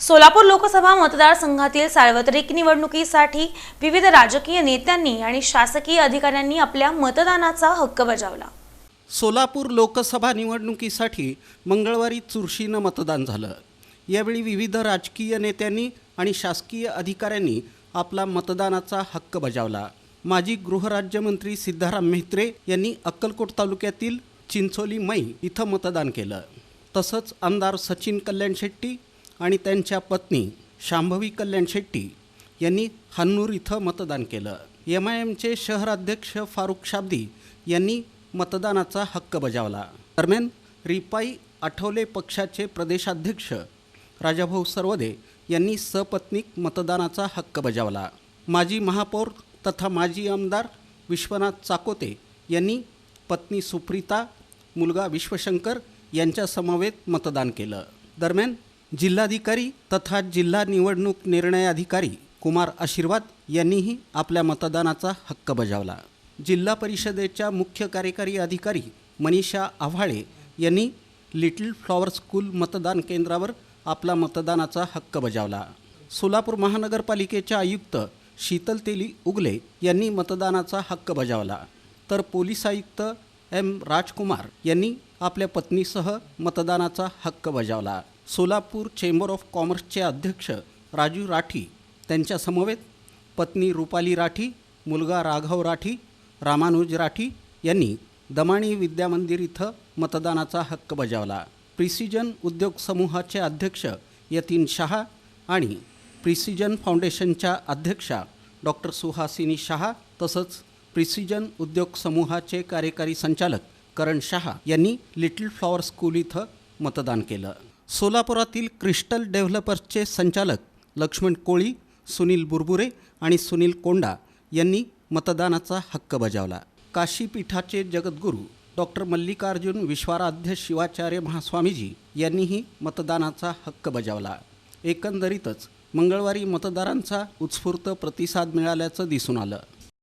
सोलापूर लोकसभा मतदारसंघातील सार्वत्रिक निवडणुकीसाठी विविध राजकीय नेत्यांनी आणि शासकीय अधिकाऱ्यांनी आपल्या मतदानाचा हक्क बजावला. सोलापूर लोकसभा निवडणुकीसाठी मंगळवारी चुरशीनं मतदान झालं. यावेळी विविध राजकीय नेत्यांनी आणि शासकीय अधिकाऱ्यांनी आपला मतदानाचा हक्क बजावला. माजी गृहराज्यमंत्री सिद्धाराम म्हेत्रे यांनी अक्कलकोट तालुक्यातील चिंचोली मै इथं मतदान केलं. तसंच आमदार सचिन कल्याण शेट्टी आणि त्यांच्या पत्नी शांभवी कल्याण शेट्टी यांनी हन्नूर इथं मतदान केलं. एम आय एमचे शहराध्यक्ष फारुख शाब्दी यांनी मतदानाचा हक्क बजावला. दरम्यान रिपाई आठवले पक्षाचे प्रदेशाध्यक्ष राजाभाऊ सर्वदे यांनी सपत्नीक मतदानाचा हक्क बजावला. माजी महापौर तथा माजी आमदार विश्वनाथ चाकोते यांनी पत्नी सुप्रिता मुलगा विश्वशंकर यांच्या समवेत मतदान केलं. दरम्यान जिल्हाधिकारी तथा जिल्हा निवडणूक निर्णय अधिकारी कुमार आशीर्वाद यांनीही आपल्या मतदानाचा हक्क बजावला. जिल्हा परिषदेच्या मुख्य कार्यकारी अधिकारी मनीषा आव्हाळे यांनी लिटल फ्लॉवर स्कूल मतदान केंद्रावर आपला मतदानाचा हक्क बजावला. सोलापूर महानगरपालिकेच्या आयुक्त शीतल तेली उगले यांनी मतदानाचा हक्क बजावला. तर पोलीस आयुक्त एम राजकुमार यांनी आपल्या पत्नीसह मतदानाचा हक्क बजावला. सोलापूर चेंबर ऑफ कॉमर्सचे अध्यक्ष राजू राठी त्यांच्या समवेत पत्नी रुपाली राठी मुलगा राघव राठी रामानुज राठी यांनी दमाणी विद्यामंदिर इथं मतदानाचा हक्क बजावला. प्रिसिजन उद्योग समूहाचे अध्यक्ष यतीन शहा आणि प्रिसिजन फाउंडेशनच्या अध्यक्षा डॉक्टर सुहासिनी शहा तसंच प्रिसिजन उद्योग समूहाचे कार्यकारी संचालक करण शहा यांनी लिटल फ्लॉवर स्कूल इथं मतदान केलं. सोलापुरातील क्रिस्टल डेव्हलपर्सचे संचालक लक्ष्मण कोळी सुनील बुरबुरे आणि सुनील कोंडा यांनी मतदानाचा हक्क बजावला. काशीपीठाचे जगद्गुरू डॉक्टर मल्लिकार्जुन विश्वाराध्य शिवाचार्य महास्वामीजी यांनीही मतदानाचा हक्क बजावला. एकंदरीतच मंगळवारी मतदारांचा उत्स्फूर्त प्रतिसाद मिळाल्याचं दिसून आलं.